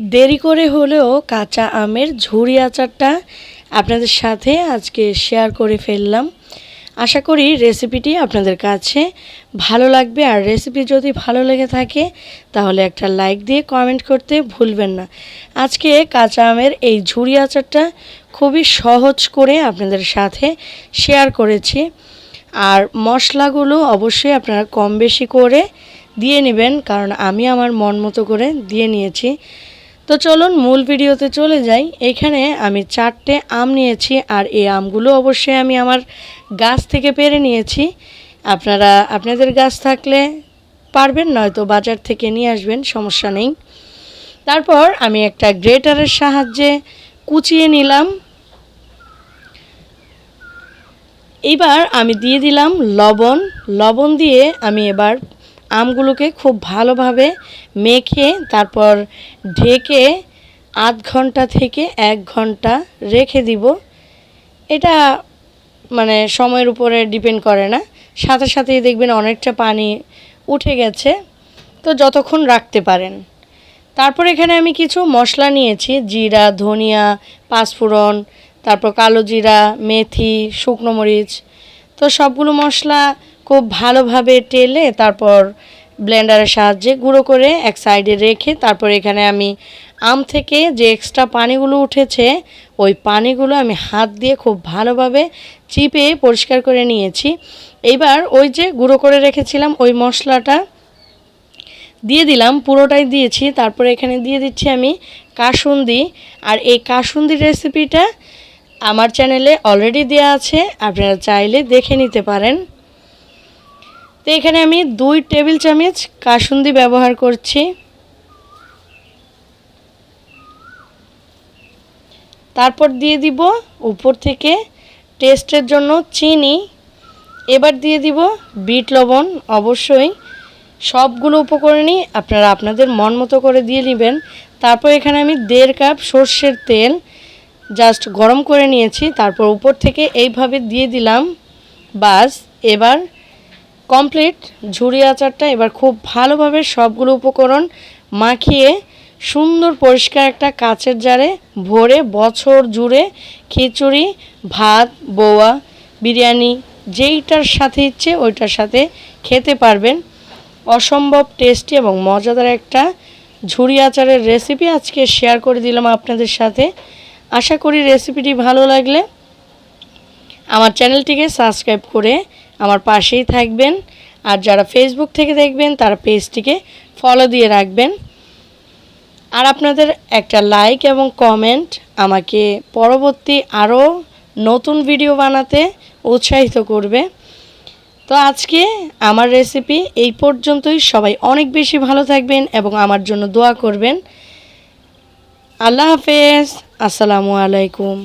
দেরি করে হলেও কাঁচা আমের ঝুরি আচারটা আপনাদের সাথে আজকে শেয়ার করে ফেললাম। আশা করি রেসিপিটি আপনাদের কাছে ভালো লাগবে। আর রেসিপি যদি ভালো লেগে থাকে, তাহলে একটা লাইক দিয়ে কমেন্ট করতে ভুলবেন না। আজকে কাঁচা আমের এই ঝুরি আচারটা খুবই সহজ করে আপনাদের সাথে শেয়ার করেছি। আর মশলাগুলো অবশ্যই আপনারা কম বেশি করে দিয়ে নেবেন, কারণ আমি আমার মন মতো করে দিয়ে নিয়েছি। তো চলুন মূল ভিডিওতে চলে যাই। এখানে আমি চারটে আম নিয়েছি আর এই আমগুলো অবশ্যই আমি আমার গাছ থেকে পেরে নিয়েছি। আপনারা, আপনাদের গাছ থাকলে পারবেন, নয়তো বাজার থেকে নিয়ে আসবেন, সমস্যা নেই। তারপর আমি একটা গ্রেটারের সাহায্যে কুচিয়ে নিলাম। এবার আমি দিয়ে দিলাম লবণ। লবণ দিয়ে আমি এবার আমগুলোকে খুব ভালোভাবে মেখে তারপর ঢেকে আধ ঘণ্টা থেকে এক ঘণ্টা রেখে দিব। এটা মানে সময়ের উপরে ডিপেন্ড করে না। সাথে সাথেই দেখবেন অনেকটা পানি উঠে গেছে। তো যতক্ষণ রাখতে পারেন। তারপর এখানে আমি কিছু মশলা নিয়েছি। জিরা, ধনিয়া, পাঁচফোড়ন, তারপর কালো জিরা, মেথি, শুকনো মরিচ। তো সবগুলো মশলা খুব ভালোভাবে টেলে তারপর ব্লেন্ডারের সাহায্যে গুঁড়ো করে এক সাইডে রেখে তারপর এখানে আমি আম থেকে যে এক্সট্রা পানিগুলো উঠেছে, ওই পানিগুলো আমি হাত দিয়ে খুব ভালোভাবে চিপে পরিষ্কার করে নিয়েছি। এইবার ওই যে গুঁড়ো করে রেখেছিলাম ওই মশলাটা দিয়ে দিলাম, পুরোটাই দিয়েছি। তারপরে এখানে দিয়ে দিচ্ছি আমি কাসুন্দি। আর এই কাসুন্দির রেসিপিটা আমার চ্যানেলে অলরেডি দেওয়া আছে, আপনারা চাইলে দেখে নিতে পারেন। তো এখানে আমি দুই টেবিল চামচ কাসুন্দি ব্যবহার করছি। তারপর দিয়ে দিব উপর থেকে টেস্টের জন্য চিনি। এবার দিয়ে দিব বিট লবণ, অবশ্যই। সবগুলো উপকরণই আপনারা আপনাদের মন মতো করে দিয়ে নেবেন। তারপর এখানে আমি দেড় কাপ সর্ষের তেল জাস্ট গরম করে নিয়েছি। তারপর উপর থেকে এইভাবে দিয়ে দিলাম। বাস, এবার কমপ্লিট ঝুড়ি আচারটা, এবার খুব ভালোভাবে সবগুলো উপকরণ মাখিয়ে সুন্দর পরিষ্কার একটা কাচের জারে ভরে বছর জুড়ে খিচুড়ি, ভাত, বোয়া, বিরিয়ানি, যেইটার সাথে ইচ্ছে ওইটার সাথে খেতে পারবেন। অসম্ভব টেস্টি এবং মজাদার একটা ঝুড়ি আচারের রেসিপি আজকে শেয়ার করে দিলাম আপনাদের সাথে। আশা করি রেসিপিটি ভালো লাগলে আমার চ্যানেলটিকে সাবস্ক্রাইব করে আমার পাশেই থাকবেন। আর যারা ফেসবুক থেকে দেখবেন, তারা পেজটিকে ফলো দিয়ে রাখবেন। আর আপনাদের একটা লাইক এবং কমেন্ট আমাকে পরবর্তী আরও নতুন ভিডিও বানাতে উৎসাহিত করবে। তো আজকে আমার রেসিপি এই পর্যন্তই। সবাই অনেক বেশি ভালো থাকবেন এবং আমার জন্য দোয়া করবেন। আল্লাহ হাফেজ। আসসালামু আলাইকুম।